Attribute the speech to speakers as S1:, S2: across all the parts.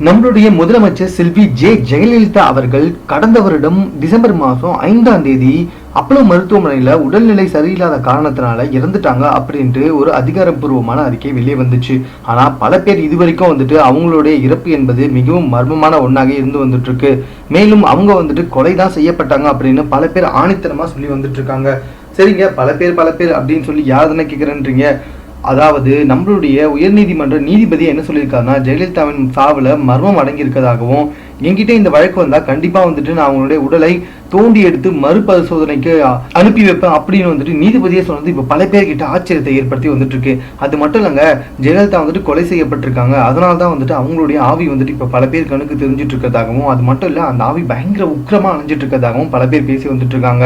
S1: நம்மளுடைய முதலமைச்சர் செல்வி ஜே ஜெயலலிதா அவர்கள் கடந்த வருடம் டிசம்பர் மாதம் ஐந்தாம் தேதி அப்பளோ மருத்துவமனையில் உடல்நிலை சரியில்லாத காரணத்தினால இறந்துட்டாங்க அப்படின்ட்டு ஒரு அதிகாரப்பூர்வமான அறிக்கை வெளியே வந்துச்சு. ஆனால் பல பேர் இது வரைக்கும் வந்துட்டு அவங்களுடைய இறப்பு என்பது மிகவும் மர்மமான ஒன்றாக இருந்து வந்துட்டு இருக்கு மேலும் அவங்க வந்துட்டு கொலை தான் செய்யப்பட்டாங்க அப்படின்னு பல பேர் ஆணித்தனமாக சொல்லி வந்துட்டு இருக்காங்க சரிங்க பல பேர் பல பேர் அப்படின்னு சொல்லி யார் தானே கேட்குறேன்றீங்க அதாவது நம்மளுடைய உயர்நீதிமன்ற நீதிபதி என்ன சொல்லியிருக்காருன்னா ஜெயலலிதாவின் சாவில் மர்மம் அடங்கியிருக்கதாகவும் என்கிட்ட இந்த வழக்கு வந்தால் கண்டிப்பாக வந்துட்டு நான் அவங்களுடைய உடலை தோண்டி எடுத்து மறுபரிசோதனைக்கு அனுப்பி வைப்பேன் அப்படின்னு வந்துட்டு நீதிபதியே சொன்னது இப்போ பல பேர்கிட்ட ஆச்சரியத்தை ஏற்படுத்தி வந்துட்டு இருக்கு அது மட்டும் இல்லைங்க ஜெயலலிதா வந்துட்டு கொலை செய்யப்பட்டிருக்காங்க. அதனால தான் வந்துட்டு அவங்களுடைய ஆவி வந்துட்டு இப்போ பல பேர் கணக்கு தெரிஞ்சிட்டு இருக்கிறதாகவும் அது மட்டும் இல்லை அந்த ஆவி பயங்கர உக்கிரமாக அணிஞ்சிட்டு இருக்கிறதாகவும் பல பேர் பேசி வந்துட்டு இருக்காங்க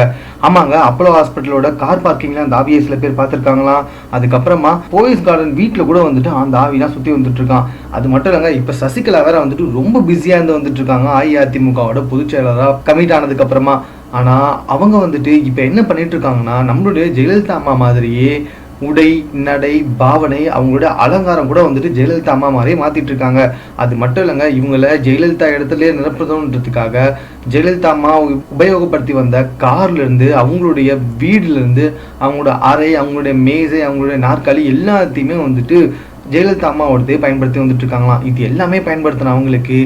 S1: ஆமாங்க அப்போலோ ஹாஸ்பிட்டலோட கார் பார்க்கிங்ல அந்த ஆவியை சில பேர் பார்த்துருக்காங்களாம். அதுக்கப்புறமா போலீஸ் கார்டன் வீட்டில் கூட வந்துட்டு அந்த ஆவிலாம் சுற்றி வந்துட்டு இருக்கான் அது மட்டும் இல்லைங்க இப்போ சசிகலா வேற வந்துட்டு ரொம்ப பிஸியாக இருந்து வந்துட்டு இருக்காங்க அஇஅதிமுகவோட பொதுச் செயலராக கமிட் ஆனதுக்கு அப்புறமா ஆனால் அவங்க வந்துட்டு இப்போ என்ன பண்ணிட்டு இருக்காங்கன்னா நம்மளுடைய ஜெயலலிதா அம்மா மாதிரியே உடை நடை பாவனை அவங்களோட அலங்காரம் கூட வந்துட்டு ஜெயலலிதா அம்மா மாதிரியே மாத்திட்டு இருக்காங்க அது மட்டும் இல்லைங்க இவங்கள ஜெயலலிதா இடத்துலயே நிரப்புறதுன்றதுக்காக ஜெயலலிதா அம்மா உபயோகப்படுத்தி வந்த கார்ல இருந்து அவங்களுடைய வீடுல இருந்து அவங்களோட அறை அவங்களுடைய மேசை அவங்களுடைய நாற்காலி எல்லாத்தையுமே வந்துட்டு ஜெயலலிதா அம்மாவோடதே பயன்படுத்தி வந்துட்டு இருக்காங்களாம் இது எல்லாமே பயன்படுத்தின அவங்களுக்கு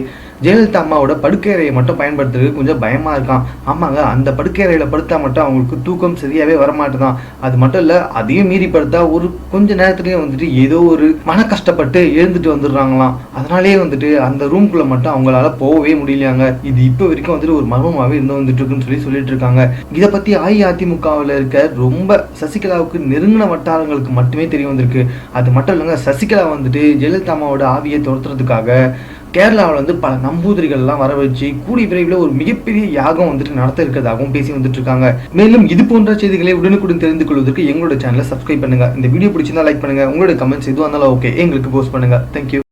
S1: ஜெயலலிதா அம்மாவோட படுக்கையறையை மட்டும் பயன்படுத்துறதுக்கு கொஞ்சம் பயமா இருக்கான். ஆமாங்க அந்த படுக்கையறையில படுத்தா மட்டும் அவங்களுக்கு தூக்கம் சரியாவே வரமாட்டுதான். அது மட்டும் இல்ல அதையும் மீறி படுத்தா ஒரு கொஞ்ச நேரத்துலயே வந்துட்டு ஏதோ ஒரு மன கஷ்டப்பட்டு எழுந்துட்டு வந்துடுறாங்களாம். அதனாலேயே வந்துட்டு அந்த ரூம்குள்ள மட்டும் அவங்களால போகவே முடியலையாங்க. இது இப்போ வரைக்கும் வந்துட்டு ஒரு மர்மமாவே இருந்து வந்துட்டு இருக்குன்னு சொல்லி சொல்லிட்டு இருக்காங்க இதை பத்தி அஇஅதிமுகவில் இருக்க ரொம்ப சசிகலாவுக்கு நெருங்கின வட்டாரங்களுக்கு மட்டுமே தெரிய வந்திருக்கு. அது மட்டும் இல்லைங்க சசிகலா வந்துட்டு ஜெயலலிதா அம்மாவோட ஆவியை துரத்துறதுக்காக கேரளாவில் வந்து பல நம்பூதிரிகள்லாம் வர வச்சு கூடிய விரைவில் ஒரு மிகப்பெரிய யாகம் வந்துட்டு நடத்த இருக்கிறதாகவும் பேசி வந்துட்டு இருக்காங்க மேலும் இது போன்ற செய்திகளை உடனுக்குடன் தெரிந்து கொள்வதற்கு எங்களோட சேனலை சப்ஸ்கிரைப் பண்ணுங்க. இந்த வீடியோ பிடிச்சிருந்தா லைக் பண்ணுங்க. உங்களோட கமெண்ட்ஸ் எதுவாக இருந்தாலும் ஓகே எங்களுக்கு போஸ்ட் பண்ணுங்க. தேங்க்யூ